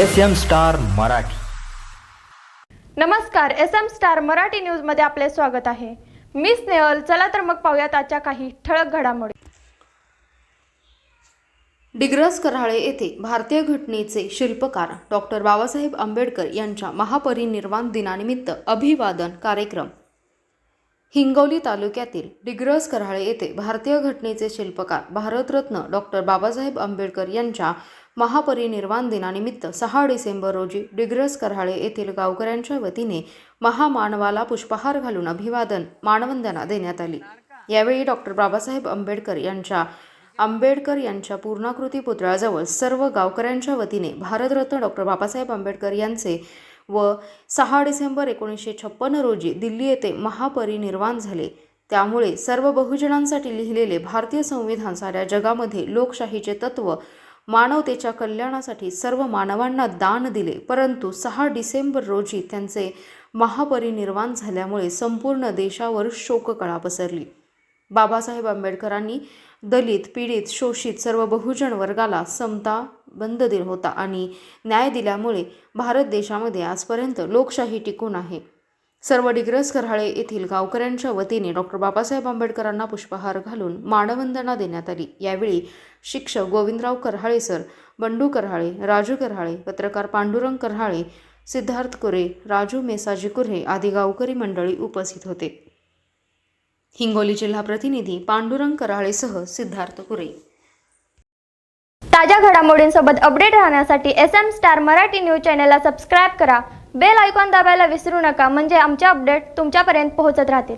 S M star Marathi. नमस्कार S M star Marathi न्यूजमध्ये आपले स्वागत आहे. मी स्नेहल चला तर मग पाहूयात आजच्या काही ठळक घडामोडी. डिग्रस कराळे येथे भारतीय घटनेचे शिल्पकार डॉक्टर बाबासाहेब आंबेडकर यांच्या महापरिनिर्वाण दिनानिमित्त अभिवादन कार्यक्रम. हिंगोली तालुक्यातील डिग्रस कराळे येथे भारतीय घटनेचे शिल्पकार भारतरत्न डॉक्टर बाबासाहेब आंबेडकर यांच्या महापरिनिर्वाण दिनानिमित्त सहा डिसेंबर रोजी डिग्रस कराळे येथील गावकऱ्यांच्या वतीने महामानवाला पुष्पहार घालून अभिवादन मानवंदना देण्यात आली. यावेळी डॉक्टर बाबासाहेब आंबेडकर यांच्या आंबेडकर यांच्या पूर्णाकृती पुतळ्याजवळ सर्व गावकऱ्यांच्या वतीने भारतरत्न डॉक्टर बाबासाहेब आंबेडकर यांचे व सहा डिसेंबर एकोणीसशे छप्पन्न रोजी दिल्ली येथे महापरिनिर्वाण झाले. त्यामुळे सर्व बहुजनांसाठी लिहिलेले भारतीय संविधान साऱ्या जगामध्ये लोकशाहीचे तत्व मानवतेच्या कल्याणासाठी सर्व मानवांना दान दिले. परंतु सहा डिसेंबर रोजी त्यांचे महापरिनिर्वाण झाल्यामुळे संपूर्ण देशावर शोककळा पसरली. बाबासाहेब आंबेडकरांनी दलित पीडित शोषित सर्व बहुजन वर्गाला समता बंद दिला होता आणि न्याय दिल्यामुळे भारत देशामध्ये आजपर्यंत लोकशाही टिकून आहे. सर्व डिग्रस करहाळे येथील गावकऱ्यांच्या वतीने डॉक्टर बाबासाहेब आंबेडकरांना पुष्पहार घालून मानवंदना देण्यात आली. यावेळी शिक्षक गोविंदराव करहाळे सर बंडू करहाळे राजू करहाळे पत्रकार पांडुरंग करहाळे सिद्धार्थ कुरे राजू मेसाजी कुरे आदी गावकरी मंडळी उपस्थित होते. हिंगोली जिल्हा प्रतिनिधी पांडुरंग कराळेसह सिद्धार्थ कुरे. ताज्या घडामोडींसोबत अपडेट राहण्यासाठी S M star Marathi news चॅनलला सबस्क्राईब करा. बेल आयकॉन दाबायला विसरू नका. म्हणजे आमचे अपडेट तुमच्यापर्यंत पोहोचत राहतील.